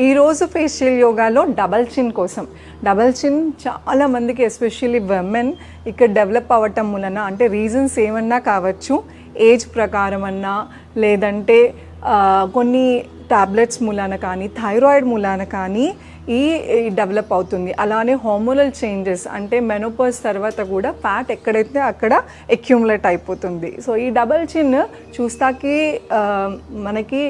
ఈరోజు ఫేషియల్ యోగాలో డబల్ చిన్ కోసం. డబల్ చిన్ చాలా మందికి ఎస్పెషల్లీ వెమెన్ ఇక్కడ డెవలప్ అవ్వటం మూలన అంటే రీజన్స్ ఏమన్నా కావచ్చు? ఏజ్ ప్రకారం అన్నా లేదంటే కొన్ని టాబ్లెట్స్ మూలాన కానీ థైరాయిడ్ మూలాన కానీ ఈ డెవలప్ అవుతుంది. అలానే హార్మోనల్ చేంజెస్ అంటే మెనోపర్స్ తర్వాత కూడా ఫ్యాట్ ఎక్కడైతే అక్కడ అక్యూములేట్ అయిపోతుంది. సో ఈ డబల్ చిన్ చూస్తాకి మనకి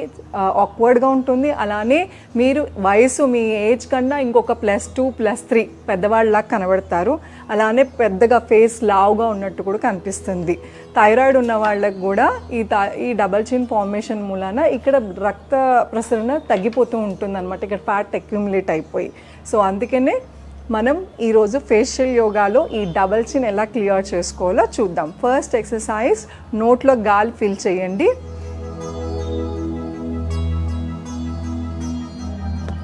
ఆక్వర్డ్గా ఉంటుంది. అలానే మీరు వయసు మీ ఏజ్ కన్నా ఇంకొక ప్లస్ టూ ప్లస్ త్రీ పెద్దవాళ్ళలా కనబడతారు. అలానే పెద్దగా ఫేస్ లావుగా ఉన్నట్టు కూడా కనిపిస్తుంది. థైరాయిడ్ ఉన్న వాళ్ళకు కూడా ఈ ఈ డబల్ చిన్ ఫార్మేషన్ మూలాన ఇక్కడ రక్త ప్రసరణ తగ్గిపోతూ ఉంటుంది అనమాట ఇక్కడ ఫ్యాట్ అక్యుములేట్ అయిపోయి. సో అందుకనే మనం ఈరోజు ఫేషియల్ యోగాలో ఈ డబల్ చిన్ ఎలా క్లియర్ చేసుకోవాలో చూద్దాం. ఫస్ట్ ఎక్సర్సైజ్ నోట్లో గాలి ఫిల్ చేయండి.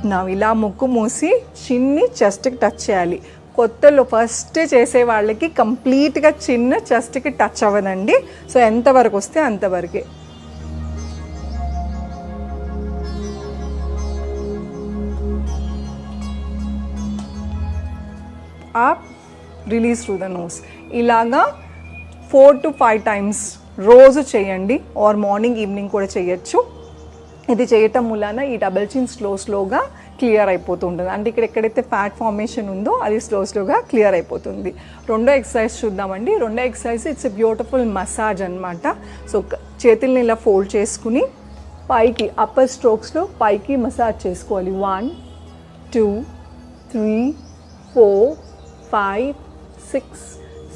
నా ఇలా ముక్కు మూసి చిన్ని చెస్ట్కి టచ్ చేయాలి. కొత్తలో ఫస్ట్ చేసే వాళ్ళకి కంప్లీట్గా చిన్న చెస్ట్కి టచ్ అవ్వదండి సో ఎంతవరకు వస్తే అంతవరకే up release through the nose ఇలాగా ఫోర్ టు ఫైవ్ టైమ్స్ రోజు చేయండి ఆర్ మార్నింగ్ ఈవినింగ్ కూడా చేయొచ్చు. ఇది చేయటం మూలాన ఈ డబల్ చిన్ స్లో స్లోగా క్లియర్ అయిపోతూ ఉంటుంది అంటే ఇక్కడ ఎక్కడైతే ఫ్యాట్ ఫార్మేషన్ ఉందో అది స్లో స్లోగా క్లియర్ అయిపోతుంది. రెండో ఎక్సర్సైజ్ చూద్దామండి. రెండో exercise it's a beautiful massage అనమాట సో చేతుల్ని ఇలా ఫోల్డ్ చేసుకుని పైకి అప్పర్ స్ట్రోక్స్లో పైకి మసాజ్ చేసుకోవాలి. One two three four five six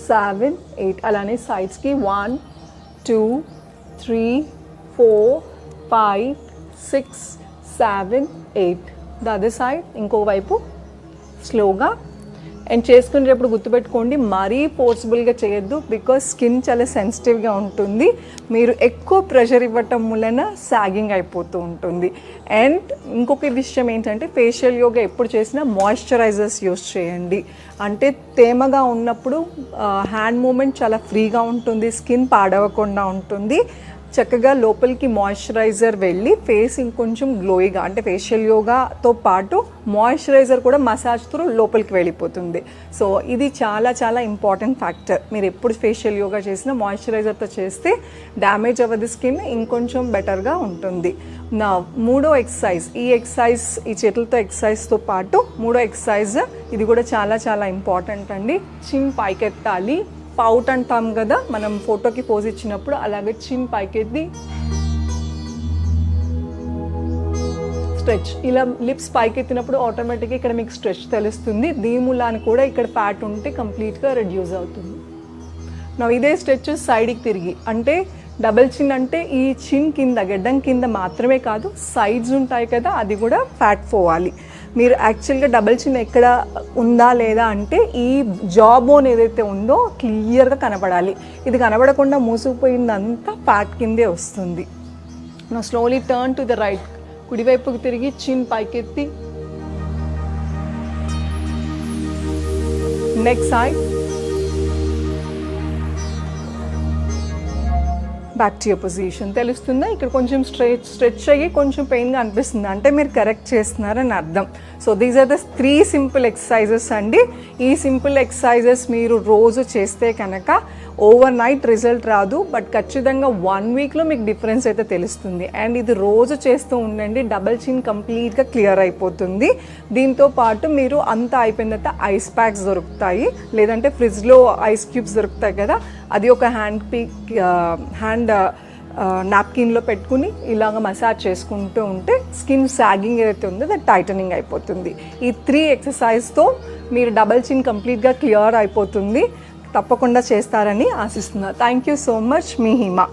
seven eight అలానే సైడ్స్కి one two three four five six seven eight the other side ఇంకో వైపు స్లోగా అండ్ చేసుకునేటప్పుడు గుర్తుపెట్టుకోండి మరీ ఫోర్స్ఫుల్గా చేయొద్దు బికాస్ స్కిన్ చాలా సెన్సిటివ్గా ఉంటుంది. మీరు ఎక్కువ ప్రెషర్ ఇవ్వటం వలన సాగింగ్ అయిపోతూ ఉంటుంది. అండ్ ఇంకొక విషయం ఏంటంటే ఫేషియల్ యోగా ఎప్పుడు చేసినా మాయిశ్చరైజర్స్ యూస్ చేయండి. అంటే తేమగా ఉన్నప్పుడు హ్యాండ్ మూమెంట్ చాలా ఫ్రీగా ఉంటుంది స్కిన్ పాడవకుండా ఉంటుంది. చక్కగా లోపలికి మాయిశ్చరైజర్ వెళ్ళి ఫేస్ ఇంకొంచెం గ్లోయిగా అంటే ఫేషియల్ యోగాతో పాటు మాయిశ్చరైజర్ కూడా మసాజ్ త్రూ లోపలికి వెళ్ళిపోతుంది. సో ఇది చాలా చాలా ఇంపార్టెంట్ ఫ్యాక్టర్ మీరు ఎప్పుడు ఫేషియల్ యోగా చేసినా మాయిశ్చరైజర్తో చేస్తే డ్యామేజ్ అవ్వదు స్కిన్ ఇంకొంచెం బెటర్గా ఉంటుంది. నా మూడో ఎక్సర్సైజ్ ఈ ఎక్సర్సైజ్ ఈ చేతులతో ఎక్సర్సైజ్తో పాటు మూడో ఎక్సర్సైజ్ ఇది కూడా చాలా చాలా ఇంపార్టెంట్ అండి. చిన్ పైకెత్తాలి పౌట్ అంటాం కదా మనం ఫోటోకి పోజ్ ఇచ్చినప్పుడు అలాగే చిన్ పైకెత్తి స్ట్రెచ్. ఇలా లిప్స్ పైకెత్తినప్పుడు ఆటోమేటిక్గా ఇక్కడ మీకు స్ట్రెచ్ తెలుస్తుంది. దీని అని కూడా ఇక్కడ ఫ్యాట్ ఉంటే కంప్లీట్గా రెడ్యూస్ అవుతుంది. నా ఇదే స్ట్రెచ్ సైడ్కి తిరిగి. అంటే డబల్ చిన్ అంటే ఈ చిన్ కింద గడ్డం కింద మాత్రమే కాదు సైడ్స్ ఉంటాయి కదా అది కూడా ఫ్యాట్ పోవాలి. మీరు యాక్చువల్గా డబల్ చిన్ ఎక్కడ ఉందా లేదా అంటే ఈ జాబ్ బోన్ ఏదైతే ఉందో క్లియర్గా కనపడాలి. ఇది కనబడకుండా మూసుకుపోయిందంతా ఫ్యాట్ కిందే వస్తుంది. నా slowly turn to the right కుడివైపుకు తిరిగి చిన్ పైకెత్తి. Next side back to your position తెలుస్తుందా? ఇక్కడ కొంచెం స్ట్రెచ్ స్ట్రెచ్ అయ్యి కొంచెం పెయిన్గా అనిపిస్తుంది. అంటే మీరు కరెక్ట్ చేస్తున్నారని అర్థం. So these are the three simple exercises అండి. ఈ సింపుల్ ఎక్సర్సైజెస్ మీరు రోజు చేస్తే కనుక ఓవర్ నైట్ రిజల్ట్ రాదు బట్ ఖచ్చితంగా వన్ వీక్లో మీకు డిఫరెన్స్ అయితే తెలుస్తుంది. అండ్ ఇది రోజు చేస్తూ ఉండండి డబల్ చిన్ కంప్లీట్గా క్లియర్ అయిపోతుంది. దీంతో పాటు మీరు అంతా అయిపోయిన తర్వాత ఐస్ ప్యాక్స్ దొరుకుతాయి. లేదంటే ఫ్రిడ్జ్లో ఐస్ క్యూబ్స్ దొరుకుతాయి కదా అది ఒక హ్యాండ్ పీక్ హ్యాండ్ నాప్కిన్లో పెట్టుకుని ఇలాగ మసాజ్ చేసుకుంటూ ఉంటే స్కిన్ సాగింగ్ ఏదైతే ఉందో అది టైటనింగ్ అయిపోతుంది. ఈ త్రీ ఎక్సర్సైజ్తో మీరు డబల్ చిన్ కంప్లీట్గా క్లియర్ అయిపోతుంది. తప్పకుండా చేస్తారని ఆశిస్తున్నా. థ్యాంక్ యూ సో మచ్ మీ హిమ.